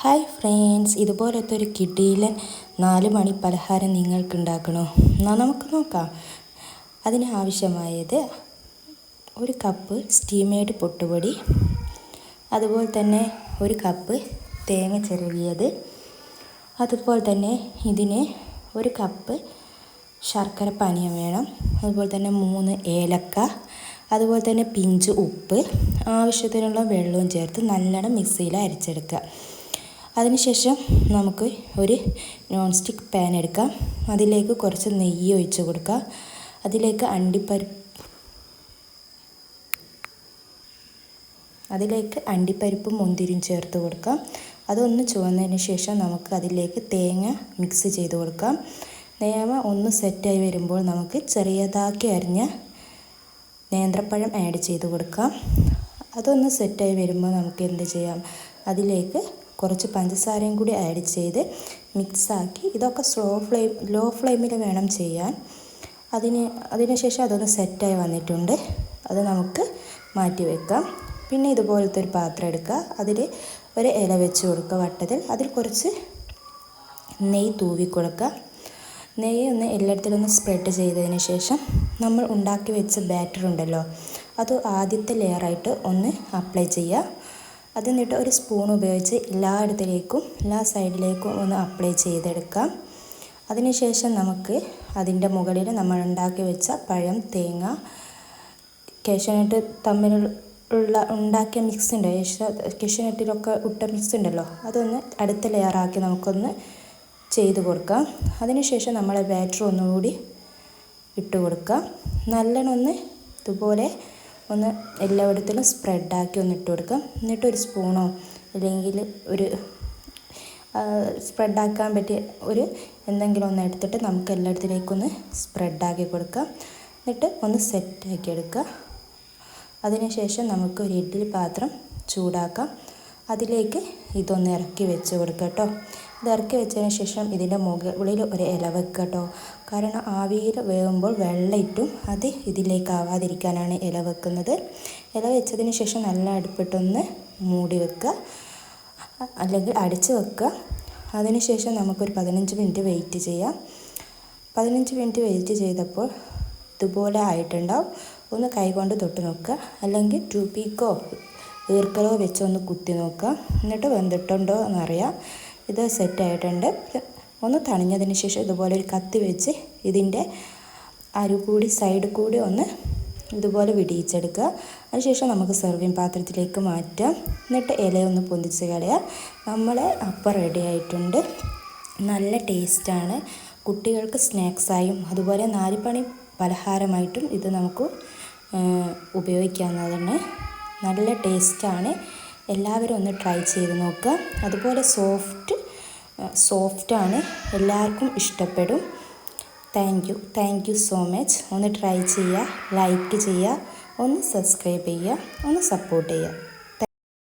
Hi friends ഇതുപോലത്തെ ഒരു കിടിയിലെ നാല് മണി പലഹാരം നിങ്ങൾക്ക് ഉണ്ടാക്കണോ എന്നാൽ നമുക്ക് നോക്കാം. അതിന് ആവശ്യമായത് ഒരു കപ്പ് സ്റ്റീമേഡ് പൊട്ടുപൊടി അതുപോലെ തന്നെ ഒരു കപ്പ് തേങ്ങ ചിരവിയത് അതുപോലെ തന്നെ ഇതിന് ഒരു കപ്പ് ശർക്കര പാനീയം വേണം അതുപോലെ തന്നെ മൂന്ന് ഏലക്ക അതുപോലെ തന്നെ പിഞ്ച് ഉപ്പ് ആവശ്യത്തിനുള്ള വെള്ളവും ചേർത്ത് നല്ലോണം മിക്സിയിൽ അരച്ചെടുക്കുക. അതിനുശേഷം നമുക്ക് ഒരു നോൺ സ്റ്റിക്ക് പാൻ എടുക്കാം. അതിലേക്ക് കുറച്ച് നെയ്യ് ഒഴിച്ച് കൊടുക്കുക. അതിലേക്ക് അണ്ടിപ്പരിപ്പ് അതിലേക്ക് അണ്ടിപ്പരിപ്പും മുന്തിരിയും ചേർത്ത് കൊടുക്കാം. അതൊന്ന് ചുവന്നതിന് ശേഷം നമുക്ക് അതിലേക്ക് തേങ്ങ മിക്സ് ചെയ്ത് കൊടുക്കാം. തേങ്ങ ഒന്ന് സെറ്റായി വരുമ്പോൾ നമുക്ക് ചെറിയതാക്കി അരിഞ്ഞ നേന്ത്രപ്പഴം ആഡ് ചെയ്ത് കൊടുക്കാം. അതൊന്ന് സെറ്റായി വരുമ്പോൾ നമുക്ക് എന്ത് ചെയ്യാം? അതിലേക്ക് കുറച്ച് പഞ്ചസാരയും കൂടി ആഡ് ചെയ്ത് മിക്സാക്കി ഇതൊക്കെ സ്ലോ ഫ്ലെയിം ലോ ഫ്ലെയിമിൽ വേണം ചെയ്യാൻ. അതിന് അതിനുശേഷം അതൊന്ന് സെറ്റായി വന്നിട്ടുണ്ട്. അത് നമുക്ക് മാറ്റി വെക്കാം. പിന്നെ ഇതുപോലത്തെ ഒരു പാത്രം എടുക്കുക. അതിൽ ഒരു ഇല വെച്ച് കൊടുക്കുക വട്ടത്തിൽ. അതിൽ കുറച്ച് നെയ്യ് തൂവി കൊടുക്കുക. നെയ്യ് ഒന്ന് എല്ലായിടത്തിലൊന്ന് സ്പ്രെഡ് ചെയ്തതിന് ശേഷം നമ്മൾ ഉണ്ടാക്കി വെച്ച ബാറ്റർ ഉണ്ടല്ലോ അത് ആദ്യത്തെ ലെയറായിട്ട് ഒന്ന് അപ്ലൈ ചെയ്യുക. അത് എന്നിട്ട് ഒരു സ്പൂൺ ഉപയോഗിച്ച് എല്ലായിടത്തിലേക്കും എല്ലാ സൈഡിലേക്കും ഒന്ന് അപ്ലൈ ചെയ്തെടുക്കാം. അതിനുശേഷം നമുക്ക് അതിന്റെ മുകളിൽ നമ്മൾ ഉണ്ടാക്കി വെച്ച പഴം തേങ്ങ കേശനട്ട് തമ്മിലുള്ള ഉണ്ടാക്കിയ മിക്സ് ഉണ്ട്. കേശനട്ടിലൊക്കെ ഇട്ട മിക്സ് ഉണ്ടല്ലോ അതൊന്ന് അടുത്ത ലെയറാക്കി നമുക്കൊന്ന് ചെയ്ത് കൊടുക്കാം. അതിനുശേഷം നമ്മളെ ബാറ്റർ ഒന്നുകൂടി ഇട്ട് കൊടുക്കാം. നല്ലോണം ഒന്ന് ഇതുപോലെ ഒന്ന് എല്ലായിടത്തിലും സ്പ്രെഡാക്കി ഒന്ന് ഇട്ട് കൊടുക്കാം. എന്നിട്ട് ഒരു സ്പൂണോ അല്ലെങ്കിൽ ഒരു സ്പ്രെഡാക്കാൻ പറ്റിയ ഒരു എന്തെങ്കിലും ഒന്ന് എടുത്തിട്ട് നമുക്ക് എല്ലായിടത്തിലേക്കൊന്ന് സ്പ്രെഡാക്കി കൊടുക്കുക എന്നിട്ട് ഒന്ന് സെറ്റാക്കി എടുക്കുക. അതിനുശേഷം നമുക്ക് ഒരു ഇഡ്ഡലി പാത്രം ചൂടാക്കാം. അതിലേക്ക് ഇതൊന്ന് ഇറക്കി വെച്ച് കൊടുക്കുക കേട്ടോ. ഇത് ഇറക്കി വെച്ചതിന് ശേഷം ഇതിന്റെ മുകളിൽ ഒരു ഇല വെക്കുക കേട്ടോ. കാരണം ആവിയിൽ വേകുമ്പോൾ വെള്ളം ഇട്ടും അത് ഇതിലേക്ക് ആവാതിരിക്കാനാണ് ഇല വെക്കുന്നത്. ഇല വെച്ചതിന് ശേഷം നല്ല അടുപ്പിട്ടൊന്ന് മൂടി വെക്കുക. അല്ലെങ്കിൽ അടിച്ച് വെക്കുക. അതിനുശേഷം നമുക്കൊരു പതിനഞ്ച് മിനിറ്റ് വെയിറ്റ് ചെയ്യാം. പതിനഞ്ച് മിനിറ്റ് വെയിറ്റ് ചെയ്തപ്പോൾ ഇതുപോലെ ആയിട്ടുണ്ടാവും. ഒന്ന് കൈകൊണ്ട് തൊട്ട് നോക്കുക. അല്ലെങ്കിൽ ടൂപ്പിക്കോ ഈർക്കലോ വെച്ചൊന്ന് കുത്തി നോക്കുക. എന്നിട്ട് വെന്തിട്ടുണ്ടോ എന്നറിയാം. ഇത് സെറ്റായിട്ടുണ്ട് ഒന്ന് തണിഞ്ഞതിന് ശേഷം ഇതുപോലെ ഒരു കത്തി വെച്ച് ഇതിന്റെ അരുകൂടി സൈഡ് കൂടി ഒന്ന് ഇതുപോലെ വിടിയിച്ചെടുക്കുക. അതിനുശേഷം നമുക്ക് സെർവിങ് പാത്രത്തിലേക്ക് മാറ്റാം. എന്നിട്ട് ഇലയൊന്ന് പൊന്തിച്ച് കളയുക. നമ്മളെ അപ്പം റെഡി ആയിട്ടുണ്ട്. നല്ല ടേസ്റ്റാണ് കുട്ടികൾക്ക് സ്നാക്സായും അതുപോലെ നാലുപണി പലഹാരമായിട്ടും ഇത് നമുക്ക് ഉപയോഗിക്കാവുന്നതാണ്. നല്ല ടേസ്റ്റാണ്. എല്ലാവരും ഒന്ന് ട്രൈ ചെയ്ത് നോക്കുക. അതുപോലെ സോഫ്റ്റ് സോഫ്റ്റാണ്. എല്ലാവർക്കും ഇഷ്ടപ്പെടും. Thank you thank you so much ഒന്ന് ട്രൈ ചെയ്യുക ലൈക്ക് ചെയ്യുക ഒന്ന് സബ്സ്ക്രൈബ് ചെയ്യുക ഒന്ന് സപ്പോർട്ട് ചെയ്യുക.